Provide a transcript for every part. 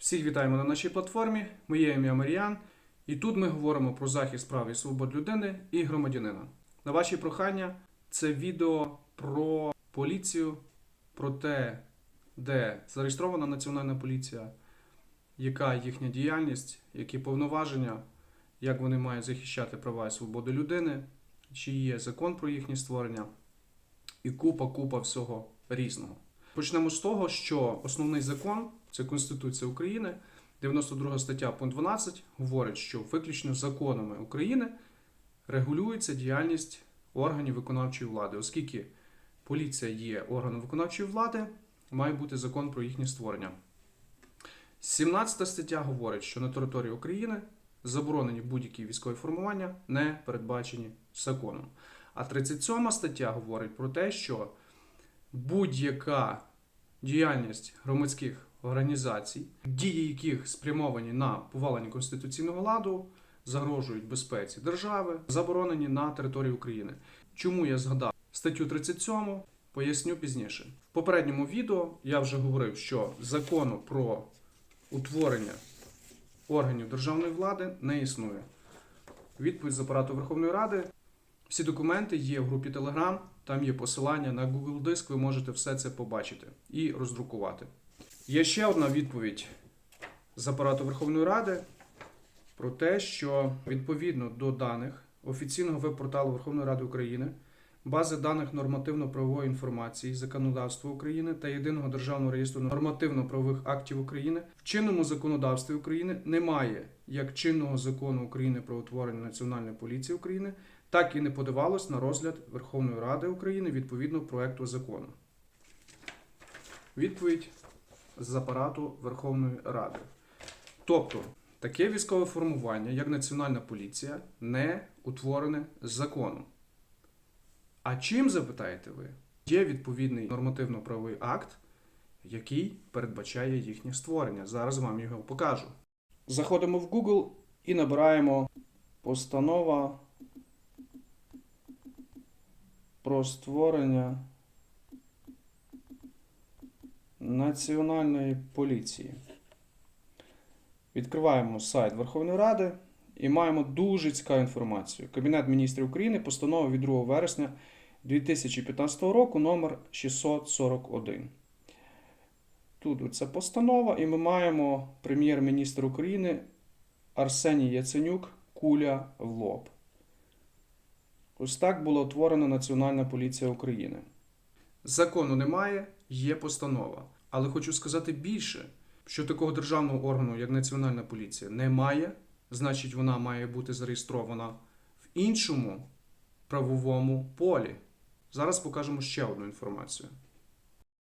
Всіх вітаємо на нашій платформі. Моє ім'я Маріан, і тут ми говоримо про захист прав і свобод людини і громадянина. На ваші прохання це відео про поліцію, про те, де зареєстрована Національна поліція, яка їхня діяльність, які повноваження, як вони мають захищати права і свободи людини, чи є закон про їхнє створення, і купа-купа всього різного. Почнемо з того, що основний закон це Конституція України, 92 стаття, пункт 12, говорить, що виключно законами України регулюється діяльність органів виконавчої влади, оскільки поліція є органом виконавчої влади, має бути закон про їхнє створення. 17 стаття говорить, що на території України заборонені будь-які військові формування, не передбачені законом. А 37 стаття говорить про те, що будь-яка діяльність громадських організацій, дії яких спрямовані на повалення конституційного ладу, загрожують безпеці держави, заборонені на території України. Чому я згадав статтю 37, поясню пізніше. В попередньому відео я вже говорив, що закону про утворення органів державної влади не існує. Відповідь з апарату Верховної Ради. Всі документи є в групі Telegram, там є посилання на Google Диск, ви можете все це побачити і роздрукувати. Є ще одна відповідь з апарату Верховної Ради про те, що відповідно до даних офіційного веб-порталу Верховної Ради України, бази даних нормативно-правової інформації, законодавства України та єдиного державного реєстру нормативно-правових актів України в чинному законодавстві України немає як чинного закону України про утворення Національної поліції України, так і не подавалось на розгляд Верховної Ради України відповідно проекту закону. Відповідь з апарату Верховної Ради. Тобто, таке військове формування, як Національна поліція, не утворене законом. А чим запитаєте ви? Є відповідний нормативно-правовий акт, який передбачає їхнє створення. Зараз вам його покажу. Заходимо в Google і набираємо постанова про створення Національної поліції. Відкриваємо сайт Верховної Ради і маємо дуже цікаву інформацію. Кабінет міністрів України постанова від 2 вересня 2015 року номер 641. Тут оця постанова, і ми маємо прем'єр-міністр України Арсеній Яценюк куля в лоб. Ось так була утворена Національна поліція України. Закону немає, є постанова. Але хочу сказати більше, що такого державного органу, як Національна поліція, немає, значить, вона має бути зареєстрована в іншому правовому полі. Зараз покажемо ще одну інформацію.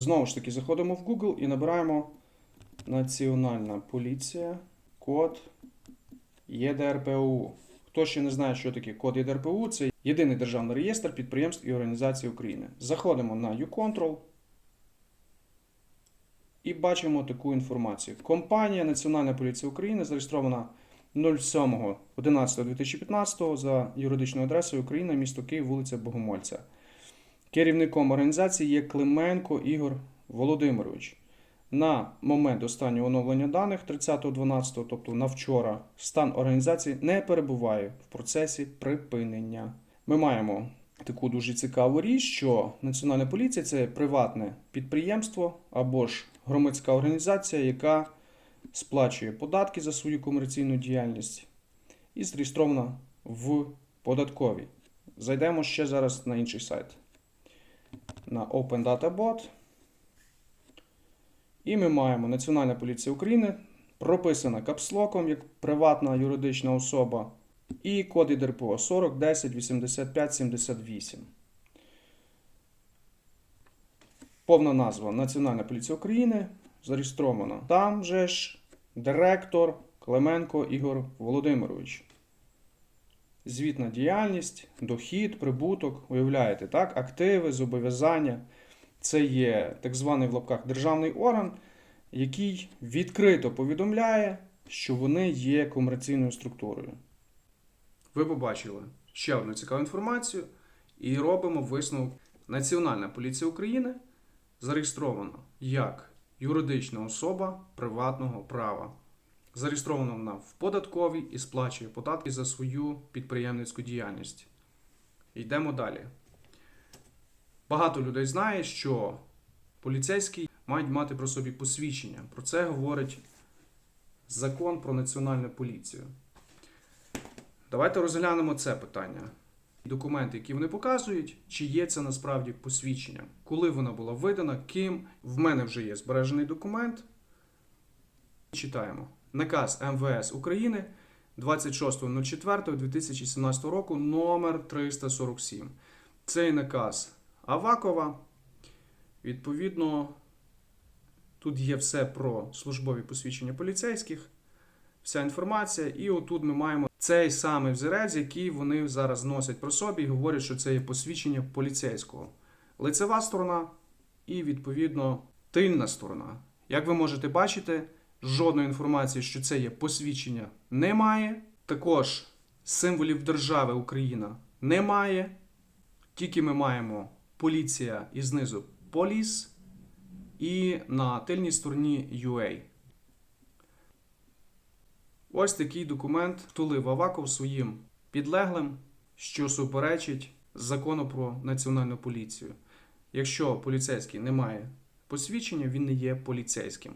Знову ж таки, заходимо в Google і набираємо Національна поліція, код ЄДРПУ. Хто ще не знає, що таке код ЄДРПУ, це єдиний державний реєстр підприємств і організацій України. Заходимо на YouControl і бачимо таку інформацію. Компанія Національна поліція України зареєстрована 07.11.2015 за юридичною адресою Україна, місто Київ, вулиця Богомольця. Керівником організації є Клименко Ігор Володимирович. На момент останнього оновлення даних 30.12, тобто на вчора, стан організації не перебуває в процесі припинення. Ми маємо таку дуже цікаву річ, що Національна поліція це приватне підприємство або ж громадська організація, яка сплачує податки за свою комерційну діяльність і зареєстрована в податковій. Зайдемо ще зараз на інший сайт. На Open Data Bot. І ми маємо Національна поліція України, прописана капслоком як приватна юридична особа, і код ІДРПО 40 10 85 78. Повна назва Національна поліція України зареєстрована. Там же ж директор Клименко Ігор Володимирович. Звітна діяльність, дохід, прибуток, уявляєте, так? Активи, зобов'язання. Це є так званий в лапках державний орган, який відкрито повідомляє, що вони є комерційною структурою. Ви побачили ще одну цікаву інформацію і робимо висновок. Національна поліція України зареєстрована як юридична особа приватного права. Зареєстрована вона в податковій і сплачує податки за свою підприємницьку діяльність. Йдемо далі. Багато людей знає, що поліцейські мають мати про собі посвідчення. Про це говорить закон про національну поліцію. Давайте розглянемо це питання. Документи, які вони показують, чи є це насправді посвідчення, коли вона була видана, ким. В мене вже є збережений документ. Читаємо. Наказ МВС України 26.04.2017 року номер 347. Цей наказ Авакова. Відповідно, тут є все про службові посвідчення поліцейських, вся інформація. І отут ми маємо цей самий взірець, який вони зараз носять про собі і говорять, що це є посвідчення поліцейського. Лицева сторона і, відповідно, тильна сторона. Як ви можете бачити, жодної інформації, що це є посвідчення, немає. Також символів держави Україна немає. Тільки ми маємо поліція і знизу поліс, і на тильній стороні UA. Ось такий документ втулив Аваков своїм підлеглим, що суперечить закону про національну поліцію. Якщо поліцейський не має посвідчення, він не є поліцейським.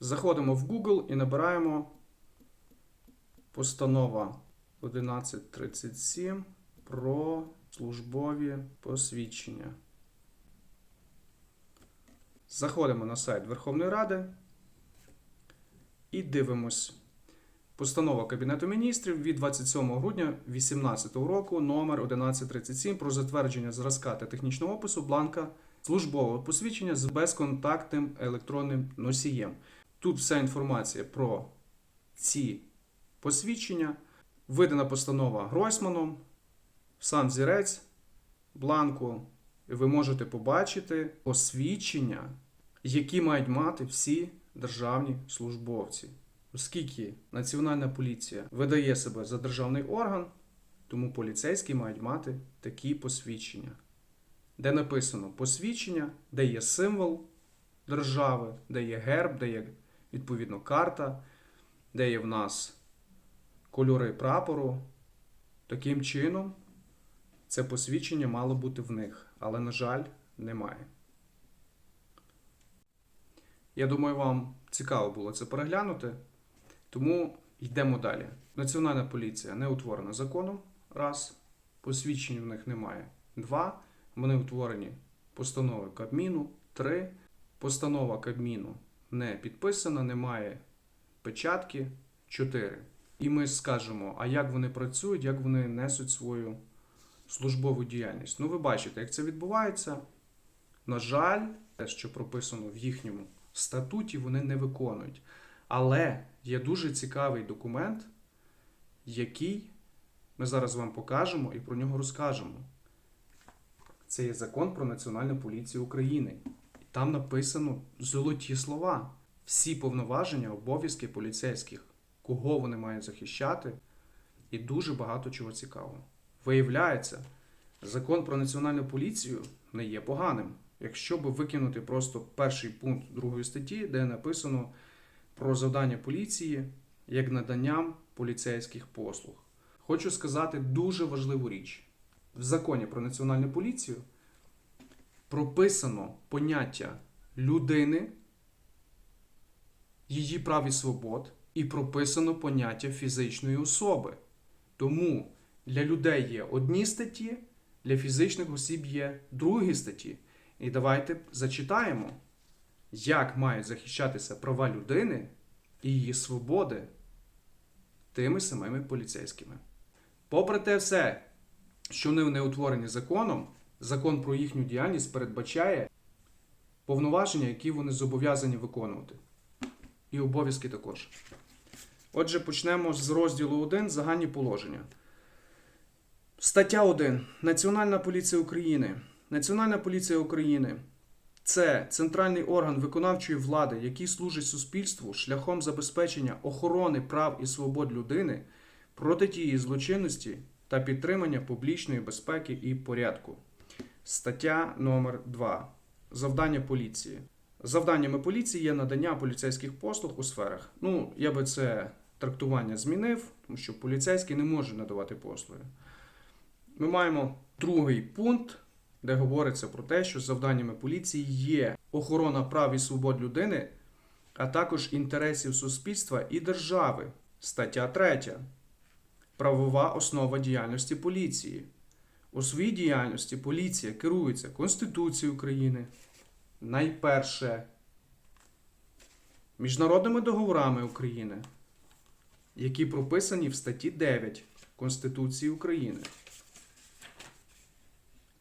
Заходимо в Google і набираємо постанова 1137 про службові посвідчення. Заходимо на сайт Верховної Ради і дивимось. Постанова Кабінету міністрів від 27 грудня 2018 року номер 1137 про затвердження зразка та технічного опису бланка службового посвідчення з безконтактним електронним носієм. Тут вся інформація про ці посвідчення. Видана постанова Гройсманом, сам зірець бланку. Ви можете побачити посвідчення, які мають мати всі державні службовці. Оскільки Національна поліція видає себе за державний орган, тому поліцейські мають мати такі посвідчення, де написано посвідчення, де є символ держави, де є герб, де є відповідно карта, де є в нас кольори прапору. Таким чином, це посвідчення мало бути в них, але, на жаль, немає. Я думаю, вам цікаво було це переглянути, тому йдемо далі. Національна поліція не утворена законом. Раз, посвідчень в них немає. Два. Вони утворені постанови Кабміну. Три. Постанова Кабміну не підписана, немає печатки. Чотири. І ми скажемо, а як вони працюють, як вони несуть свою службову діяльність. Ну, ви бачите, як це відбувається. На жаль, те, що прописано в їхньому статуті, вони не виконують. Але є дуже цікавий документ, який ми зараз вам покажемо і про нього розкажемо. Це є закон про Національну поліцію України. Там написано золоті слова. Всі повноваження, обов'язки поліцейських, кого вони мають захищати, і дуже багато чого цікавого. Виявляється, закон про національну поліцію не є поганим. Якщо би викинути просто перший пункт другої статті, де написано про завдання поліції як наданням поліцейських послуг. Хочу сказати дуже важливу річ. В законі про національну поліцію прописано поняття людини, її прав і свобод, і прописано поняття фізичної особи. Тому для людей є одні статті, для фізичних осіб є другі статті. І давайте зачитаємо, як мають захищатися права людини і її свободи тими самими поліцейськими. Попри те все, що вони не утворені законом, закон про їхню діяльність передбачає повноваження, які вони зобов'язані виконувати. І обов'язки також. Отже, почнемо з розділу 1 загальні положення. Стаття 1. Національна поліція України. Національна поліція України це центральний орган виконавчої влади, який служить суспільству шляхом забезпечення охорони прав і свобод людини, протидії злочинності та підтримання публічної безпеки і порядку. Стаття номер 2. Завдання поліції. Завданнями поліції є надання поліцейських послуг у сферах. Ну, я би це трактування змінив, тому що поліцейський не може надавати послуги. Ми маємо другий пункт, де говориться про те, що завданнями поліції є охорона прав і свобод людини, а також інтересів суспільства і держави. Стаття 3. Правова основа діяльності поліції. У своїй діяльності поліція керується Конституцією України, найперше міжнародними договорами України, які прописані в статті 9 Конституції України.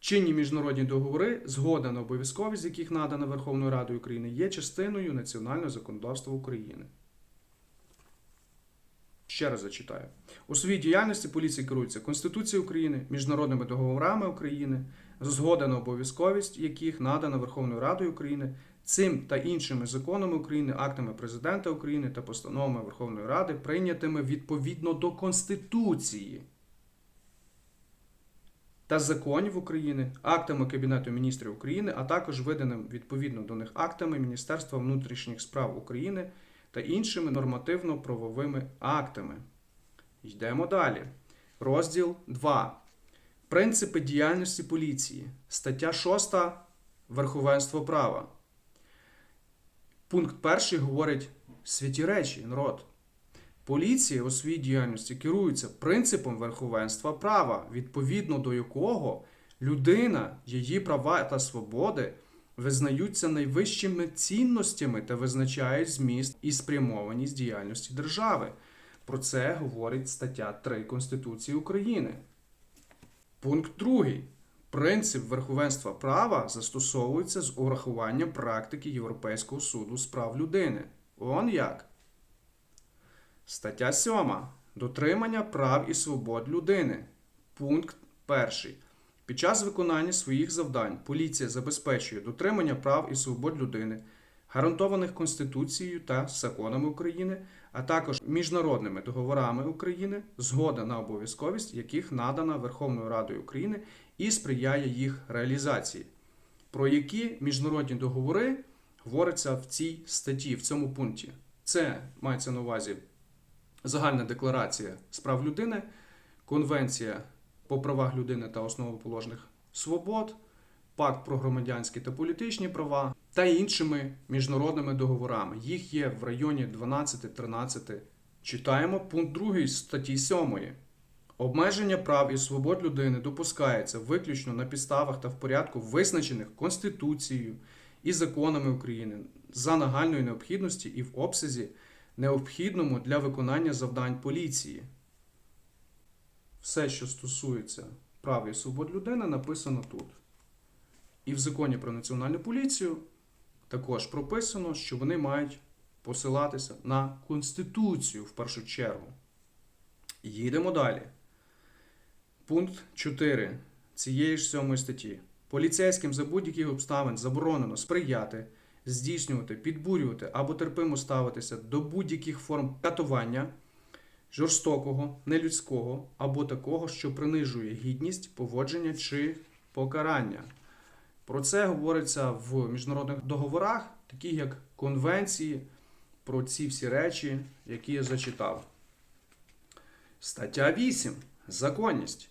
Чинні міжнародні договори, згода на обов'язковість, яких надана Верховною Радою України, є частиною національного законодавства України. Ще раз зачитаю. У своїй діяльності поліція керується Конституцією України, міжнародними договорами України, згода на обов'язковість яких надана Верховною Радою України, цим та іншими законами України, актами Президента України та постановами Верховної Ради, прийнятими відповідно до Конституції та законів України, актами Кабінету міністрів України, а також виданим відповідно до них актами Міністерства внутрішніх справ України та іншими нормативно-правовими актами. Йдемо далі. Розділ 2. Принципи діяльності поліції. Стаття 6. Верховенство права. Пункт 1 говорить святі речі, народ. Поліція у своїй діяльності керується принципом верховенства права, відповідно до якого людина, її права та свободи визнаються найвищими цінностями та визначають зміст і спрямованість діяльності держави. Про це говорить стаття 3 Конституції України. Пункт 2. Принцип верховенства права застосовується з урахуванням практики Європейського суду з прав людини. Он як? Стаття 7. Дотримання прав і свобод людини. Пункт 1. Під час виконання своїх завдань поліція забезпечує дотримання прав і свобод людини, гарантованих Конституцією та законами України, а також міжнародними договорами України, згода на обов'язковість, яких надана Верховною Радою України і сприяє їх реалізації. Про які міжнародні договори говориться в цій статті, в цьому пункті. Це мається на увазі Загальна декларація з прав людини, Конвенція по правах людини та основоположних свобод, Пакт про громадянські та політичні права та іншими міжнародними договорами. Їх є в районі 12-13. Читаємо пункт 2 статті 7. Обмеження прав і свобод людини допускається виключно на підставах та в порядку, визначених Конституцією і законами України за нагальної необхідності і в обсязі необхідному для виконання завдань поліції. Все, що стосується прав і свобод людини, написано тут. І в законі про національну поліцію також прописано, що вони мають посилатися на Конституцію в першу чергу. Їдемо далі. Пункт 4 цієї ж сьомої статті. Поліцейським за будь-яких обставин заборонено сприяти здійснювати, підбурювати або терпимо ставитися до будь-яких форм катування, жорстокого, нелюдського або такого, що принижує гідність, поводження чи покарання. Про це говориться в міжнародних договорах, таких як конвенції, про ці всі речі, які я зачитав. Стаття 8. Законність.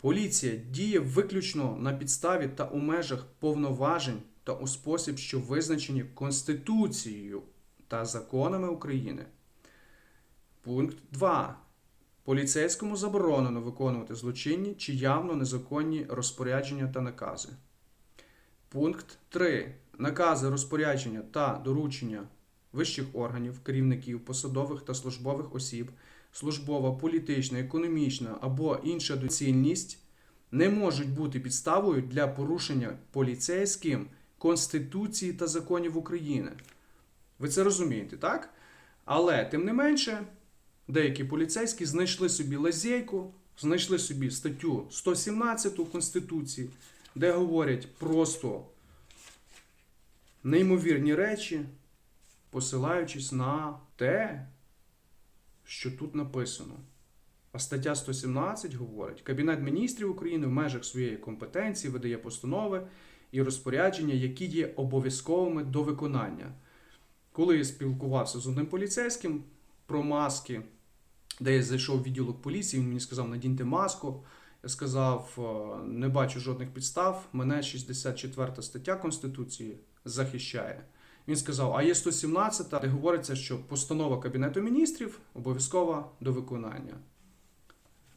Поліція діє виключно на підставі та у межах повноважень та у спосіб, що визначені Конституцією та законами України. Пункт 2. Поліцейському заборонено виконувати злочинні чи явно незаконні розпорядження та накази. Пункт 3. Накази розпорядження та доручення вищих органів, керівників, посадових та службових осіб, службова, політична, економічна або інша доцільність не можуть бути підставою для порушення поліцейським Конституції та законів України. Ви це розумієте, так? Але, тим не менше, деякі поліцейські знайшли собі лазейку, знайшли собі статтю 117 Конституції, де говорять просто неймовірні речі, посилаючись на те, що тут написано. А стаття 117 говорить: Кабінет міністрів України в межах своєї компетенції видає постанови і розпорядження, які є обов'язковими до виконання. Коли я спілкувався з одним поліцейським про маски, де я зайшов в відділок поліції, він мені сказав, надіньте маску. Я сказав, «Е, не бачу жодних підстав. Мене 64 стаття Конституції захищає. Він сказав: а є 117, де говориться, що постанова Кабінету міністрів обов'язкова до виконання.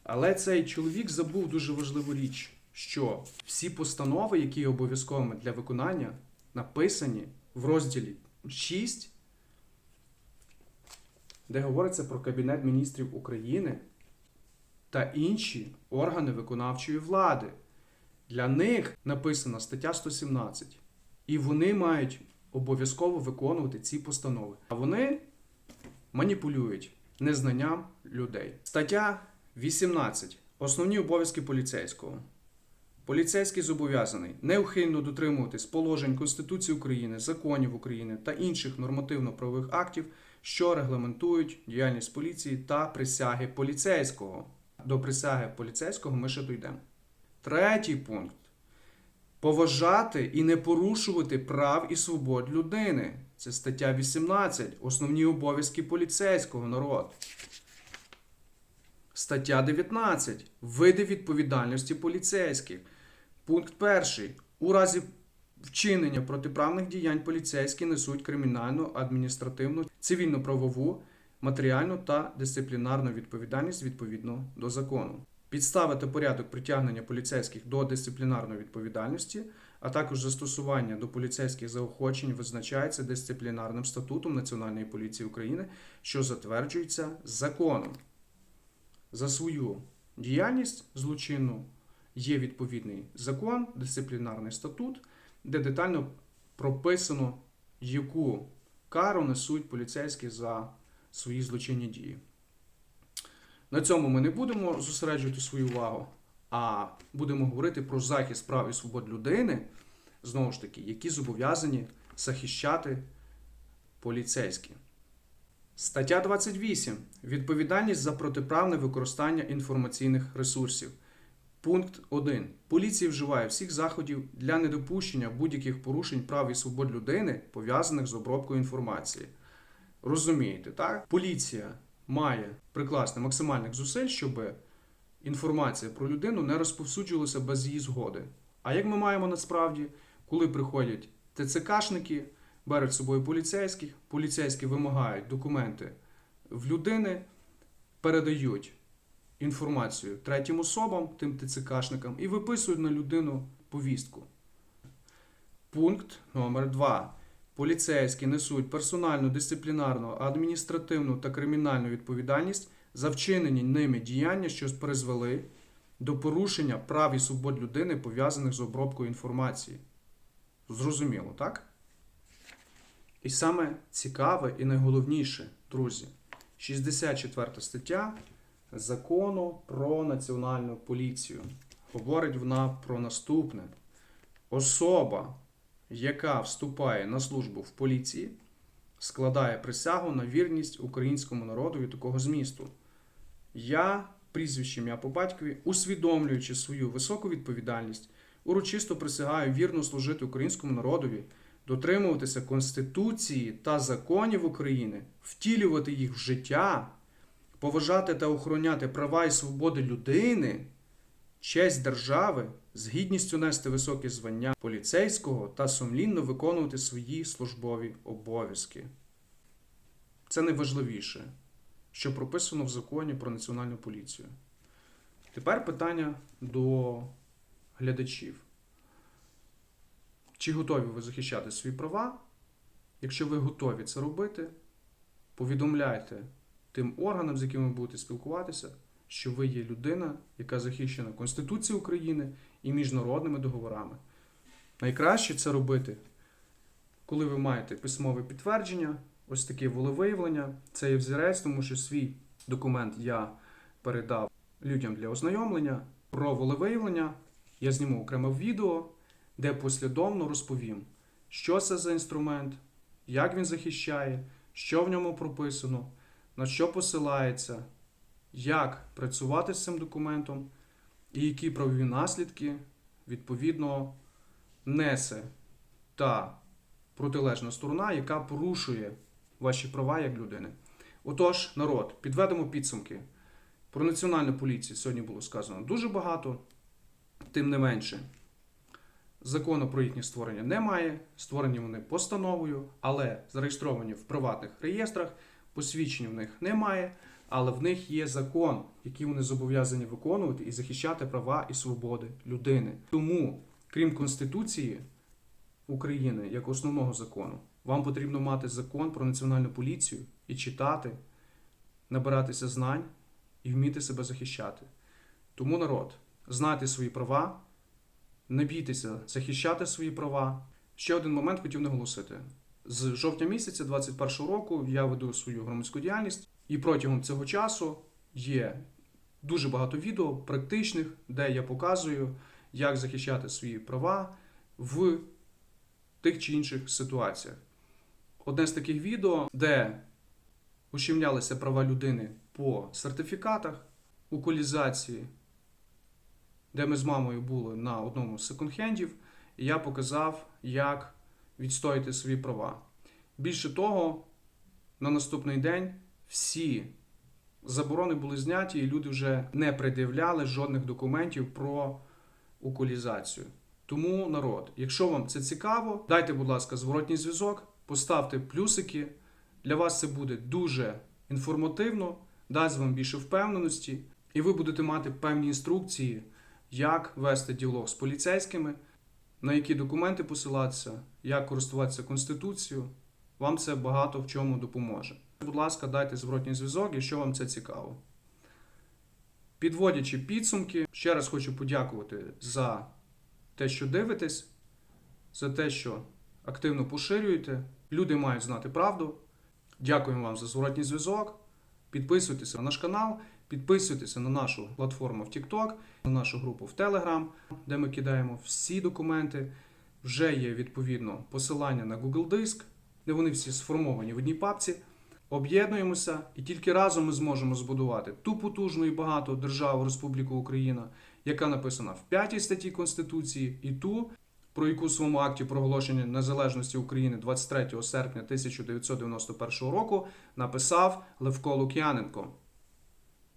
Але цей чоловік забув дуже важливу річ, що всі постанови, які є обов'язковими для виконання, написані в розділі 6, де говориться про Кабінет міністрів України та інші органи виконавчої влади. Для них написана стаття 117, і вони мають обов'язково виконувати ці постанови. А вони маніпулюють незнанням людей. Стаття 18. Основні обов'язки поліцейського. Поліцейський зобов'язаний неухильно дотримуватись положень Конституції України, законів України та інших нормативно-правових актів, що регламентують діяльність поліції та присяги поліцейського. До присяги поліцейського ми ще дійдемо. Третій пункт. Поважати і не порушувати прав і свобод людини. Це стаття 18. Основні обов'язки поліцейського народ. Стаття 19. Види відповідальності поліцейських. Пункт 1. У разі вчинення протиправних діянь поліцейські несуть кримінальну, адміністративну, цивільно-правову, матеріальну та дисциплінарну відповідальність відповідно до закону. Підстави та порядок притягнення поліцейських до дисциплінарної відповідальності, а також застосування до поліцейських заохочень визначається дисциплінарним статутом Національної поліції України, що затверджується законом. За свою діяльність злочинну є відповідний закон, дисциплінарний статут, де детально прописано, яку кару несуть поліцейські за свої злочинні дії. На цьому ми не будемо зосереджувати свою увагу, а будемо говорити про захист прав і свобод людини, знову ж таки, які зобов'язані захищати поліцейські. Стаття 28. Відповідальність за протиправне використання інформаційних ресурсів. Пункт 1. Поліція вживає всіх заходів для недопущення будь-яких порушень прав і свобод людини, пов'язаних з обробкою інформації. Розумієте, так? Поліція має прикласти максимальних зусиль, щоб інформація про людину не розповсюджувалася без її згоди. А як ми маємо насправді, коли приходять ТЦКшники, беруть з собою поліцейських, поліцейські вимагають документи в людини, передають інформацію третім особам, тим ТЦКшникам, і виписують на людину повістку. Пункт номер 2. Поліцейські несуть персональну, дисциплінарну, адміністративну та кримінальну відповідальність за вчинені ними діяння, що призвели до порушення прав і свобод людини, пов'язаних з обробкою інформації. Зрозуміло, так? І саме цікаве і найголовніше, друзі, 64 стаття Закону про національну поліцію. Говорить вона про наступне: особа, яка вступає на службу в поліції, складає присягу на вірність українському народу такого змісту. Я, прізвищем я по батькові, усвідомлюючи свою високу відповідальність, урочисто присягаю вірно служити українському народові, дотримуватися Конституції та законів України, втілювати їх в життя, поважати та охороняти права і свободи людини, честь держави, з гідністю нести високі звання поліцейського та сумлінно виконувати свої службові обов'язки. Це найважливіше, що прописано в законі про національну поліцію. Тепер питання до глядачів. Чи готові ви захищати свої права? Якщо ви готові це робити, повідомляйте тим органам, з якими ви будете спілкуватися, що ви є людина, яка захищена Конституцією України і міжнародними договорами. Найкраще це робити, коли ви маєте письмове підтвердження, ось таке волевиявлення. Це є взірець, тому що свій документ я передав людям для ознайомлення. Про волевиявлення я зніму окреме відео, де послідовно розповім, що це за інструмент, як він захищає, що в ньому прописано, на що посилається, як працювати з цим документом і які правові наслідки відповідно несе та протилежна сторона, яка порушує ваші права як людини. Отож, народ, підведемо підсумки. Про національну поліцію сьогодні було сказано дуже багато, тим не менше. Закону про їхнє створення немає. Створені вони постановою, але зареєстровані в приватних реєстрах. Посвідчень в них немає, але в них є закон, який вони зобов'язані виконувати і захищати права і свободи людини. Тому, крім Конституції України як основного закону, вам потрібно мати закон про національну поліцію і читати, набиратися знань і вміти себе захищати. Тому народ, знайте свої права, не бійтеся захищати свої права. Ще один момент хотів наголосити. З жовтня місяця 2021 року я веду свою громадську діяльність, і протягом цього часу є дуже багато відео практичних, де я показую, як захищати свої права в тих чи інших ситуаціях. Одне з таких відео, де ущемлялися права людини по сертифікатах, уколізації, де ми з мамою були на одному з секонд-хендів, і я показав, як відстояти свої права. Більше того, на наступний день всі заборони були зняті, і люди вже не пред'являли жодних документів про уколізацію. Тому, народ, якщо вам це цікаво, дайте, будь ласка, зворотній зв'язок, поставте плюсики. Для вас це буде дуже інформативно, дасть вам більше впевненості, і ви будете мати певні інструкції, як вести діалог з поліцейськими, на які документи посилатися, як користуватися Конституцією. Вам це багато в чому допоможе. Будь ласка, дайте зворотній зв'язок, якщо вам це цікаво. Підводячи підсумки, ще раз хочу подякувати за те, що дивитесь, за те, що активно поширюєте. Люди мають знати правду. Дякуємо вам за зворотній зв'язок. Підписуйтеся на наш канал, підписуйтеся на нашу платформу в TikTok, на нашу групу в Telegram, де ми кидаємо всі документи. Вже є відповідно посилання на Google Диск, де вони всі сформовані в одній папці. Об'єднуємося і тільки разом ми зможемо збудувати ту потужну і багату державу Республіку Україна, яка написана в 5 статті Конституції, і ту, про яку в своєму акті проголошення незалежності України 23 серпня 1991 року написав Левко Лук'яненко.